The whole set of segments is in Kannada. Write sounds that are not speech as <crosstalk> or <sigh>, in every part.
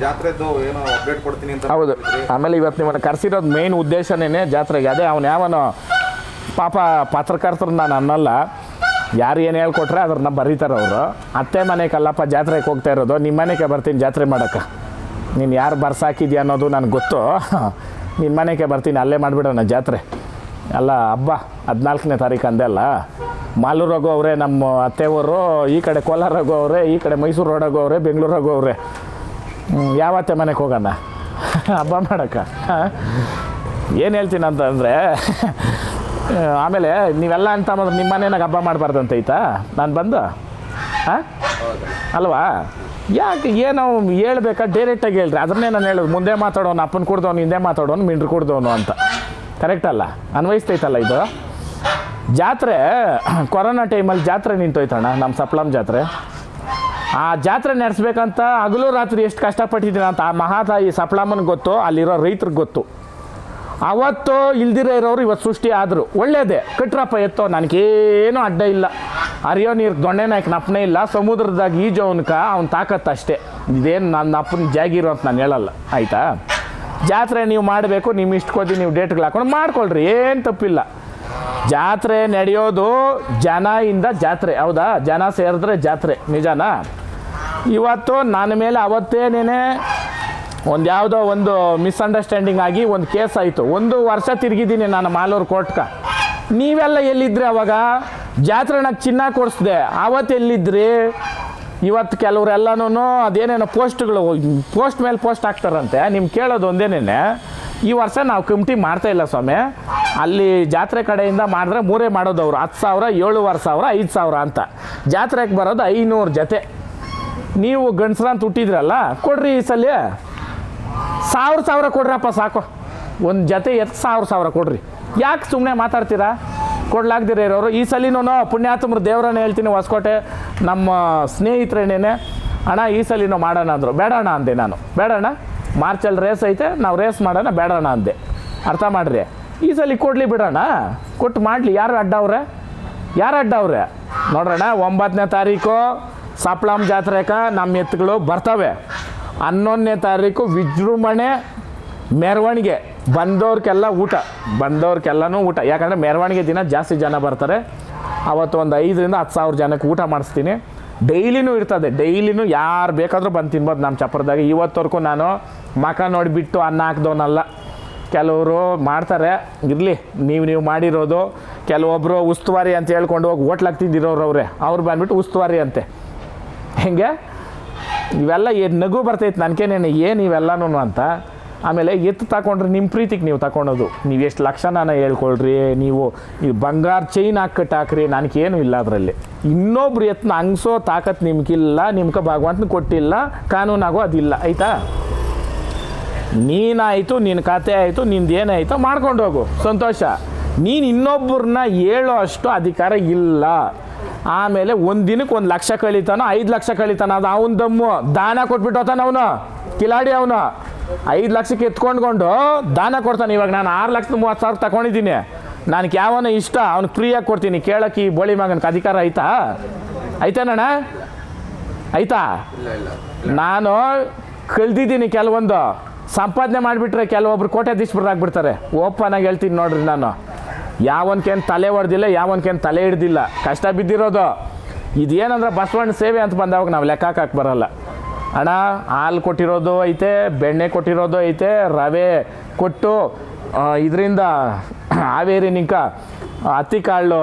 ಜಾತ್ರೆದು ಏನೋ ಅಪ್ಡೇಟ್ ಕೊಡ್ತೀನಿ ಅಂತ ಹೌದು. ಆಮೇಲೆ ಇವತ್ತು ನಿಮ್ಮನ್ನು ಕರೆಸಿರೋದು ಮೇನ್ ಉದ್ದೇಶನೇ ಜಾತ್ರೆಗೆ. ಅದೇ ಅವನು ಯಾವನು ಪಾಪ ಪತ್ರಕರ್ತರು ನಾನು ಅನ್ನಲ್ಲ ಯಾರು ಏನು ಹೇಳ್ಕೊಟ್ರೆ ಅದ್ರನ್ನ ಬರೀತಾರೆ ಅವರು. ಅತ್ತೆ ಮನೆಗಲ್ಲಪ್ಪ ಜಾತ್ರೆಗೆ ಹೋಗ್ತಾ ಇರೋದು. ನಿಮ್ಮ ಮನೆಗೆ ಬರ್ತೀನಿ ಜಾತ್ರೆ ಮಾಡೋಕ್ಕೆ. ನೀನು ಯಾರು ಬರ್ಸಾಕಿದ್ಯಾ ಅನ್ನೋದು ನನಗೆ ಗೊತ್ತು. <laughs> ನಿಮ್ಮ ಮನೆಗೆ ಬರ್ತೀನಿ ಅಲ್ಲೇ ಮಾಡಿಬಿಡೋಣ ಜಾತ್ರೆ. ಅಲ್ಲ ಹಬ್ಬ ಹದಿನಾಲ್ಕನೇ ತಾರೀಕು ಅಂದೆ ಅಲ್ಲ. ಮಾಲೂರು ರಘು ಅವರೇ ನಮ್ಮ ಅತ್ತೆಯವರು ಈ ಕಡೆ ಕೋಲಾರಾಗೋ ಅವರೇ ಈ ಕಡೆ ಮೈಸೂರು ರೋಡಾಗೋ ಅವರೇ ಬೆಂಗಳೂರಾಗೋ ಅವರೇ. ಯಾವತ್ತೆ ಮನೆಗೆ ಹೋಗೋಣ? ಹಬ್ಬ ಮಾಡೋಕ್ಕೆ ಏನು ಹೇಳ್ತೀನಿ ಅಂತಂದರೆ ಆಮೇಲೆ ನೀವೆಲ್ಲ ಅಂತ ಅಂದ್ರೆ ನಿಮ್ಮ ಮನೆಯಾಗ ಹಬ್ಬ ಮಾಡಬಾರ್ದಂತ ಐತಾ? ನಾನು ಬಂದು? ಹಾಂ? ಅಲ್ವಾ? ಯಾಕೆ, ಏನೋ ಹೇಳ್ಬೇಕಾ? ಡೈರೆಕ್ಟಾಗಿ ಹೇಳ್ರಿ. ಅದನ್ನೇ ನಾನು ಹೇಳೋದು. ಮುಂದೆ ಮಾತಾಡೋನು, ಅಪ್ಪನ ಕುಡ್ದವನು ಹಿಂದೆ ಮಾತಾಡೋನು, ಮಿಂಡ್ರು ಕುಡ್ದವನು ಅಂತ. ಕರೆಕ್ಟ್ ಅಲ್ಲ? ಅನ್ವಯಿಸ್ತೈತಲ್ಲ ಇದು? ಜಾತ್ರೆ, ಕೊರೋನಾ ಟೈಮಲ್ಲಿ ಜಾತ್ರೆ ನಿಂತೋಯ್ತಣ್ಣ ನಮ್ಮ ಸಪ್ಲಂ ಜಾತ್ರೆ. ಆ ಜಾತ್ರೆ ನಡೆಸ್ಬೇಕಂತ ಹಗಲು ರಾತ್ರಿ ಎಷ್ಟು ಕಷ್ಟಪಟ್ಟಿದ್ದೀನಿ ಅಂತ ಆ ಮಹಾತಾಯಿ ಸಪ್ಲಮ್ಮನಿಗೆ ಗೊತ್ತು, ಅಲ್ಲಿರೋ ರೈತರಿಗೆ ಗೊತ್ತು. ಅವತ್ತು ಇಲ್ದಿರೋ ಇರೋರು ಇವತ್ತು ಸೃಷ್ಟಿ ಆದರು. ಒಳ್ಳೇದೇ, ಕಟ್ರಪ್ಪ ಎತ್ತೋ ನನಗೇನು ಅಡ್ಡ ಇಲ್ಲ. ಅರಿಯೋ ನೀರು ದೊಣ್ಣೆ ನಾಯಕ್ ನಪ್ಪನೇ ಇಲ್ಲ, ಸಮುದ್ರದಾಗ ಈಜೋನ್ಕ ಅವ್ನ ತಾಕತ್ತು ಅಷ್ಟೇ. ಇದೇನು ನನ್ನ ಅಪ್ಪನ ಜಾಗಿರೋ ಅಂತ ನಾನು ಹೇಳಲ್ಲ. ಆಯಿತಾ? ಜಾತ್ರೆ ನೀವು ಮಾಡಬೇಕು ನಿಮ್ಮ ಇಷ್ಟಕೋದಿ ನೀವು ಡೇಟ್ಗಳು ಹಾಕೊಂಡು ಮಾಡ್ಕೊಳ್ರಿ, ಏನು ತಪ್ಪಿಲ್ಲ. ಜಾತ್ರೆ ನಡೆಯೋದು ಜನ ಇಂದ ಜಾತ್ರೆ. ಹೌದಾ? ಜನ ಸೇರಿದ್ರೆ ಜಾತ್ರೆ. ನಿಜಾನ? ಇವತ್ತು ನನ್ನ ಮೇಲೆ ಅವತ್ತೇನೇ ಒಂದು ಯಾವುದೋ ಒಂದು ಮಿಸ್ಅಂಡರ್ಸ್ಟ್ಯಾಂಡಿಂಗ್ ಆಗಿ ಒಂದು ಕೇಸ್ ಆಯಿತು. ಒಂದು ವರ್ಷ ತಿರುಗಿದ್ದೀನಿ ನಾನು ಮಾಲೂರು ಕೋರ್ಟ್ಕ ನೀವೆಲ್ಲ ಎಲ್ಲಿದ್ರಿ ಅವಾಗ? ಜಾತ್ರೆ ನಂಗೆ ಚಿನ್ನ ಕೊಡಿಸ್ದೆ. ಆವತ್ತು ಎಲ್ಲಿದ್ರಿ? ಇವತ್ತು ಕೆಲವರೆಲ್ಲನೂ ಅದೇನೇನೋ ಪೋಸ್ಟ್ಗಳು, ಪೋಸ್ಟ್ ಮೇಲೆ ಪೋಸ್ಟ್ ಹಾಕ್ತಾರಂತೆ. ನಿಮ್ಗೆ ಕೇಳೋದು ಒಂದೇನೇ ಈ ವರ್ಷ ನಾವು ಕಮಿಟಿ ಮಾಡ್ತಾ ಇಲ್ಲ ಸ್ವಾಮಿ. ಅಲ್ಲಿ ಜಾತ್ರೆ ಕಡೆಯಿಂದ ಮಾಡಿದ್ರೆ ಮೂರೇ ಮಾಡೋದು ಅವರು. ಹತ್ತು ಸಾವಿರ, ಏಳುವರೆ ಸಾವಿರ, ಐದು ಸಾವಿರ ಅಂತ. ಜಾತ್ರೆಗೆ ಬರೋದು ಐನೂರು ಜೊತೆ. ನೀವು ಗಂಡಸ್ರಂತ ಹುಟ್ಟಿದ್ರಲ್ಲ, ಕೊಡ್ರಿ ಈ ಸಲ. ಸಾವಿರ ಸಾವಿರ ಕೊಡ್ರಪ್ಪ, ಸಾಕು. ಒಂದು ಜೊತೆ ಎತ್ತು ಸಾವಿರ ಸಾವಿರ ಕೊಡ್ರಿ. ಯಾಕೆ ಸುಮ್ಮನೆ ಮಾತಾಡ್ತೀರಾ? ಕೊಡ್ಲಾಗ್ದಿರ ಇರೋರು. ಈ ಸಲಿನೂ ಪುಣ್ಯಾತ್ಮರು ದೇವರನ್ನ ಹೇಳ್ತೀನಿ ಹೊಸಕೋಟೆ. ನಮ್ಮ ಸ್ನೇಹಿತರೇನೇನೆ, ಅಣ್ಣ, ಈ ಸಲಿನೂ ಮಾಡೋಣ ಅಂದರು. ಬೇಡಣ್ಣ, ಅಂದೆ ನಾನು. ಬೇಡಣ್ಣ, ಮಾರ್ಚಲ್ಲಿ ರೇಸ್ ಐತೆ, ನಾವು ರೇಸ್ ಮಾಡೋಣ, ಬೇಡಣ್ಣ, ಅಂದೆ. ಅರ್ಥ ಮಾಡ್ರಿ? ಈ ಸಲ ಕೊಡಲಿ ಬಿಡೋಣ. ಕೊಟ್ಟು ಮಾಡಲಿ. ಯಾರು ಅಡ್ಡವ್ರೆ ಯಾರು ಅಡ್ಡವ್ರೆ ನೋಡ್ರಣ್ಣ ಒಂಬತ್ತನೇ ತಾರೀಕು ಸಪ್ಲಂ ಜಾತ್ರೆಕ ನಮ್ಮ ಎತ್ತುಗಳು ಬರ್ತವೆ. ಹನ್ನೊಂದನೇ ತಾರೀಕು ವಿಜೃಂಭಣೆ, ಮೆರವಣಿಗೆ. ಬಂದವ್ರಿಗೆಲ್ಲ ಊಟ. ಬಂದವ್ರಿಗೆಲ್ಲನೂ ಊಟ. ಯಾಕಂದರೆ ಮೆರವಣಿಗೆ ದಿನ ಜಾಸ್ತಿ ಜನ ಬರ್ತಾರೆ. ಅವತ್ತು ಒಂದು ಐದರಿಂದ ಹತ್ತು ಸಾವಿರ ಜನಕ್ಕೆ ಊಟ ಮಾಡಿಸ್ತೀನಿ. ಡೈಲಿನೂ ಇರ್ತದೆ. ಡೈಲಿನೂ ಯಾರು ಬೇಕಾದರೂ ಬಂದು ತಿನ್ಬೋದು ನಮ್ಮ ಚಪ್ಪರದಾಗ. ಇವತ್ತವರೆಗೂ ನಾನು ಮಕ ನೋಡಿಬಿಟ್ಟು ಅನ್ನ ಹಾಕ್ದವನಲ್ಲ. ಕೆಲವರು ಮಾಡ್ತಾರೆ. ಇರಲಿ, ನೀವು ನೀವು ಮಾಡಿರೋದು. ಕೆಲವೊಬ್ಬರು ಉಸ್ತುವಾರಿ ಅಂತ ಹೇಳ್ಕೊಂಡು ಹೋಗಿ ಹೋಟ್ಲಾಗ ತಿಂದಿರೋರು ಅವರೇ. ಅವ್ರು ಬಂದ್ಬಿಟ್ಟು ಉಸ್ತುವಾರಿ ಅಂತೆ. ಹೆಂಗೆ? ಇವೆಲ್ಲ ಏನು ನಗು ಬರ್ತೈತೆ ನನಗೇನೇನು ಏನು ಇವೆಲ್ಲನೂ ಅಂತ. ಆಮೇಲೆ ಎತ್ತು ತಗೊಂಡ್ರೆ ನಿಮ್ಮ ಪ್ರೀತಿಗೆ ನೀವು ತಗೊಳೋದು ನೀವು ಎಷ್ಟು ಲಕ್ಷಣನ ಹೇಳ್ಕೊಳ್ರಿ, ನೀವು ಈ ಬಂಗಾರ ಚೈನ್ ಹಾಕಟ್ಟು ಹಾಕ್ರಿ ನನಗೇನು ಇಲ್ಲ ಅದರಲ್ಲಿ. ಇನ್ನೊಬ್ರು ಎತ್ತನ ಹಂಗ್ಸೋ ತಾಕತ್ತು ನಿಮ್ಗಿಲ್ಲ ನಿಮ್ಗೆ ಭಗವಂತನ ಕೊಟ್ಟಿಲ್ಲ, ಕಾನೂನಾಗೋ ಅದಿಲ್ಲ. ಆಯಿತಾ? ನೀನಾಯಿತು ನಿನ್ನ ಕತೆ ಆಯಿತು ನಿಂದು ಏನಾಯಿತು ಮಾಡ್ಕೊಂಡು ಹೋಗು. ಸಂತೋಷ. ನೀನು ಇನ್ನೊಬ್ಬರನ್ನ ಹೇಳೋ ಅಷ್ಟು ಅಧಿಕಾರ ಇಲ್ಲ. ಆಮೇಲೆ ಒಂದು ದಿನಕ್ಕೆ ಒಂದು ಲಕ್ಷ ಕಳೀತಾನೋ ಐದು ಲಕ್ಷ ಕಳೀತಾನ ಅದು ಅವನ ದಮ್ಮು. ದಾನ ಕೊಟ್ಬಿಟ್ಟು ಹೋತಾನ ಅವನು ಕಿಲಾಡಿ ಅವನು. ಐದು ಲಕ್ಷಕ್ಕೆ ಎತ್ಕೊಂಡ್ಕೊಂಡು ದಾನ ಕೊಡ್ತಾನೆ. ಇವಾಗ ನಾನು ಆರು ಲಕ್ಷದ ಮೂವತ್ತು ಸಾವಿರ ತಗೊಂಡಿದ್ದೀನಿ ನನಗೆ ಯಾವನ ಇಷ್ಟ ಅವ್ನಿಗೆ ಫ್ರೀಯಾಗಿ ಕೊಡ್ತೀನಿ. ಕೇಳಕ್ಕೆ ಈ ಬೋಳಿ ಮಗನಿಗೆ ಅಧಿಕಾರ ಆಯ್ತಾ? ಆಯ್ತಾನಣ್ಣ? ಆಯ್ತಾ? ನಾನು ಕಳ್ದಿದ್ದೀನಿ ಕೆಲವೊಂದು. ಸಂಪಾದನೆ ಮಾಡಿಬಿಟ್ರೆ ಕೆಲವೊಬ್ರು ಕೋಟ್ಯಾಧೀಶ್ವರಾಗ್ಬಿಡ್ತಾರೆ ಓಪನ್ ಆಗಿ ಹೇಳ್ತೀನಿ ನೋಡ್ರಿ ನಾನು. ಯಾವನ್ಕೇನು ತಲೆ ಹೊಡೆದಿಲ್ಲ ಯಾವನ್ಕೇನು ತಲೆ ಹಿಡ್ದಿಲ್ಲ. ಕಷ್ಟ ಬಿದ್ದಿರೋದು. ಇದೇನಂದ್ರೆ ಬಸವಣ್ಣ ಸೇವೆ ಅಂತ ಬಂದಾವಾಗ ನಾವು ಲೆಕ್ಕ ಹಾಕಕ್ಕೆ ಬರಲ್ಲ. ಅಣ್ಣ, ಹಾಲು ಕೊಟ್ಟಿರೋದು ಐತೆ, ಬೆಣ್ಣೆ ಕೊಟ್ಟಿರೋದು ಐತೆ, ರವೆ ಕೊಟ್ಟು ಇದರಿಂದ ಹಾವೇರಿ ನಿಂಕ ಹತ್ತಿ ಕಾಳು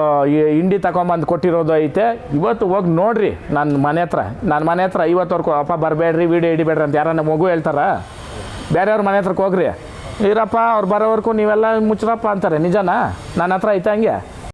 ಹಿಂಡಿ ತಗೊಂಬಂದು ಕೊಟ್ಟಿರೋದು ಐತೆ. ಇವತ್ತು ಹೋಗಿ ನೋಡ್ರಿ ನನ್ನ ಮನೆ ಹತ್ರ. ನನ್ನ ಮನೆ ಹತ್ರ ಐವತ್ತವರೆಗೂ ಅಪ್ಪ ಬರಬೇಡ್ರಿ, ವೀಡಿಯೋ ಹಿಡಿಬೇಡ್ರಿ ಅಂತ ಯಾರನ್ನ ಮಗು ಹೇಳ್ತಾರ? ಬೇರೆಯವ್ರ ಮನೆ ಹತ್ರಕ್ಕೆ ಹೋಗ್ರಿ. ಇರಪ್ಪ, ಅವ್ರು ಬರೋವರೆಗೂ ನೀವೆಲ್ಲ ಮುಚ್ಚರಪ್ಪ ಅಂತಾರೆ. ನಿಜನಾ? ನನ್ನ ಹತ್ರ ಐತೆ ಹಂಗೆ?